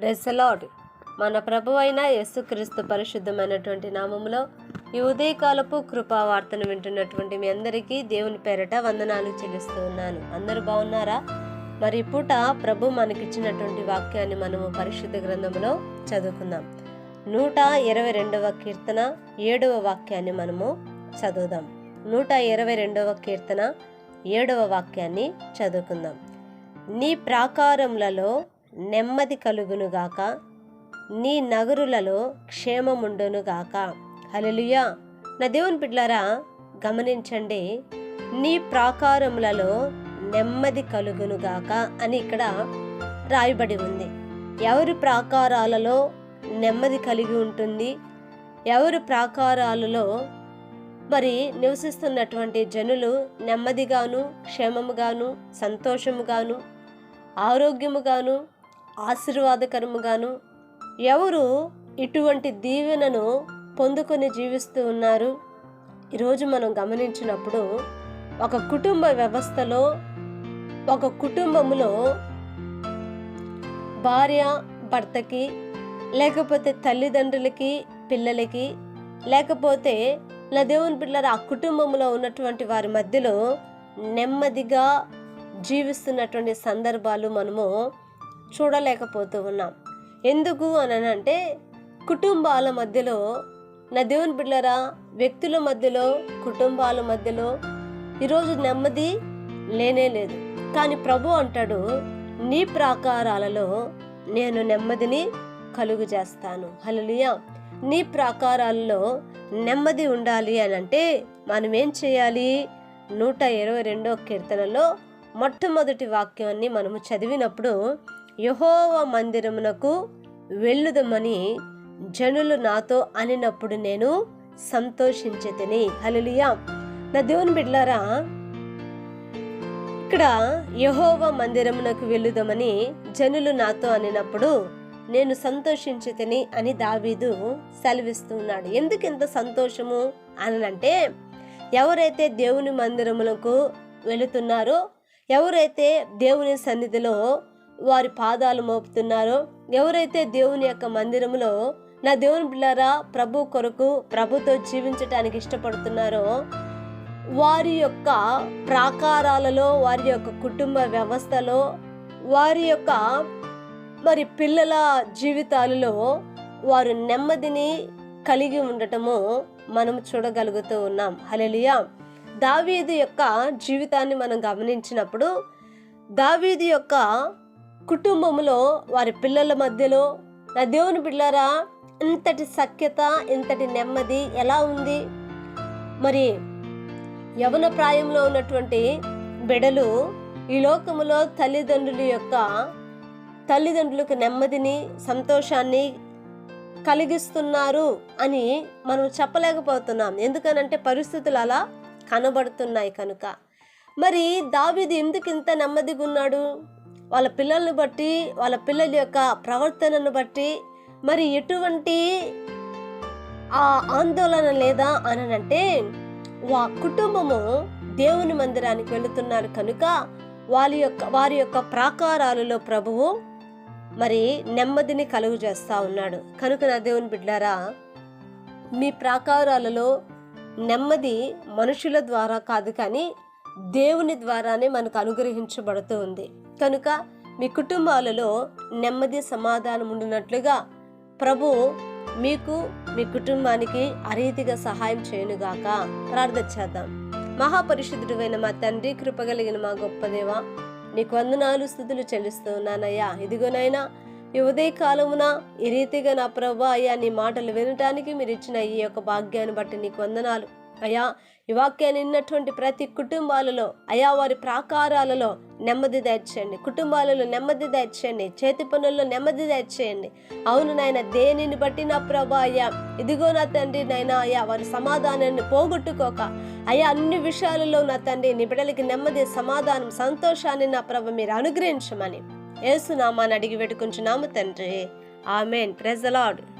రెసలాడ్ మన ప్రభు అయిన యేసుక్రీస్తు పరిశుద్ధమైనటువంటి నామములో ఈ ఉదయకాలపు కృపావార్తను వింటున్నటువంటి మీ అందరికీ దేవుని పేరట వందనాలు చెల్లిస్తూ ఉన్నాను. అందరూ బాగున్నారా? మరి పూట ప్రభు మనకిచ్చినటువంటి వాక్యాన్ని మనము పరిశుద్ధ గ్రంథంలో చదువుకుందాం. నూట ఇరవై రెండవ కీర్తన ఏడవ వాక్యాన్ని మనము చదువుదాం. నూట ఇరవై రెండవ కీర్తన ఏడవ వాక్యాన్ని చదువుకుందాం. నీ ప్రాకారములలో నెమ్మది కలుగునుగాక నీ నగరులలో క్షేమముండునుగాక హలలుయా నా దేవుని బిడ్లారా గమనించండి నీ ప్రాకారములలో నెమ్మది కలుగునుగాక అని ఇక్కడ రాయబడి ఉంది. ఎవరి ప్రాకారాలలో నెమ్మది కలిగి ఉంటుంది? ఎవరి ప్రాకారాలలో మరి నివసిస్తున్నటువంటి జనులు నెమ్మదిగాను క్షేమముగాను సంతోషముగాను ఆరోగ్యముగాను ఆశీర్వాదకరముగాను ఎవరు ఇటువంటి దీవెనను పొందుకొని జీవిస్తూ ఉన్నారు? ఈరోజు మనం గమనించినప్పుడు ఒక కుటుంబ వ్యవస్థలో ఒక కుటుంబములో భార్య భర్తకి లేకపోతే తల్లిదండ్రులకి పిల్లలకి లేకపోతే నా దేవుని పిల్లల ఆ కుటుంబంలో ఉన్నటువంటి వారి మధ్యలో నెమ్మదిగా జీవిస్తున్నటువంటి సందర్భాలు మనము చూడలేకపోతూ ఉన్నాం. ఎందుకు అని అంటే కుటుంబాల మధ్యలో నా దేవుని బిడ్డరా వ్యక్తుల మధ్యలో కుటుంబాల మధ్యలో ఈరోజు నెమ్మది లేనే లేదు. కానీ ప్రభు అంటాడు నీ ప్రాకారాలలో నేను నెమ్మదిని కలుగు చేస్తాను. హలలుయా నీ ప్రాకారాలలో నెమ్మది ఉండాలి అని అంటే మనం ఏం చేయాలి? నూట ఇరవై రెండో కీర్తనలో మొట్టమొదటి వాక్యాన్ని మనము చదివినప్పుడు యహోవ మందిరమునకు వెళ్ళుదమని జనులు నాతో అనినప్పుడు నేను సంతోషించి తిని నా దేవుని బిడ్లారా ఇక్కడ యహోవ మందిరమునకు వెళ్ళుదమని జనులు నాతో అనినప్పుడు నేను సంతోషించి తిని అని దావీదు సెలవిస్తూ ఉన్నాడు. ఎందుకు ఇంత సంతోషము అని అంటే ఎవరైతే దేవుని మందిరములకు వెళుతున్నారో ఎవరైతే దేవుని సన్నిధిలో వారి పాదాలు మోపుతున్నారో ఎవరైతే దేవుని యొక్క మందిరములో నా దేవుని బిళ్ళారా ప్రభు కొరకు ప్రభుతో జీవించటానికి ఇష్టపడుతున్నారో వారి యొక్క ప్రాకారాలలో వారి యొక్క కుటుంబ వ్యవస్థలో వారి యొక్క మరి పిల్లల జీవితాలలో వారు నెమ్మదిని కలిగి ఉండటము మనం చూడగలుగుతూ ఉన్నాం. హలలియా దావీదు యొక్క జీవితాన్ని మనం గమనించినప్పుడు దావీదు యొక్క కుటుంబంలో వారి పిల్లల మధ్యలో నా దేవుని పిల్లరా ఇంతటి సఖ్యత ఇంతటి నెమ్మది ఎలా ఉంది? మరి యవన ప్రాయంలో ఉన్నటువంటి బిడలు ఈ లోకములో తల్లిదండ్రుల యొక్క తల్లిదండ్రులకు నెమ్మదిని సంతోషాన్ని కలిగిస్తున్నారు అని మనం చెప్పలేకపోతున్నాం. ఎందుకనంటే పరిస్థితులు అలా కనబడుతున్నాయి కనుక. మరి దావిది ఎందుకు ఇంత నెమ్మదిగా ఉన్నాడు? వాళ్ళ పిల్లల్ని బట్టి వాళ్ళ పిల్లల యొక్క ప్రవర్తనను బట్టి మరి ఎటువంటి ఆ ఆందోళన లేదా అని అంటే వా కుటుంబము దేవుని మందిరానికి వెళుతున్నారు కనుక వారి యొక్క వారి యొక్క ప్రాకారాలలో ప్రభువు మరి నెమ్మదిని కలుగు చేస్తూ ఉన్నాడు. కనుక నా దేవుని బిడ్డారా మీ ప్రాకారాలలో నెమ్మది మనుషుల ద్వారా కాదు కానీ దేవుని ద్వారానే మనకు అనుగ్రహించబడుతూ ఉంది. కనుక మీ కుటుంబాలలో నెమ్మది సమాధానం ఉండినట్లుగా ప్రభు మీకు మీ కుటుంబానికి అరీతిగా సహాయం చేయనుగాక. ప్రార్థన చేద్దాం. మహాపరిశుద్ధుడైన మా తండ్రి కృపగలిగిన మా గొప్ప దేవ నీకు వందనాలు స్థుతులు చెల్లిస్తూ ఉన్నానయ్యా. ఇదిగోనైనా ఈ ఉదయ కాలమున ఈ రీతిగా నా ప్రభు అయ్యా నీ మాటలు వినటానికి మీరు ఇచ్చిన ఈ యొక్క భాగ్యాన్ని బట్టి నీకు వందనాలు. అయ్యా ఈ వాక్యాన్ని విన్నటువంటి ప్రతి కుటుంబాలలో అయా వారి ప్రాకారాలలో నెమ్మది దాచేయండి కుటుంబాలలో నెమ్మది దాచేయండి చేతి పనుల్లో నెమ్మది దాచేయండి అవును నాయన దేనిని బట్టి నా ప్రభా అయ్యా ఇదిగో నా తండ్రి నాయన అయ్యా వారి సమాధానాన్ని పోగొట్టుకోక అయ్యా అన్ని విషయాలలో నా తండ్రి నీ బిడ్డలకి నెమ్మది సమాధానం సంతోషాన్ని నా ప్రభ మీరు అనుగ్రహించమని. ఏసునామాని అడిగి పెట్టుకుంటున్నాము తండ్రి. ఆమెన్. ప్రెజలాడు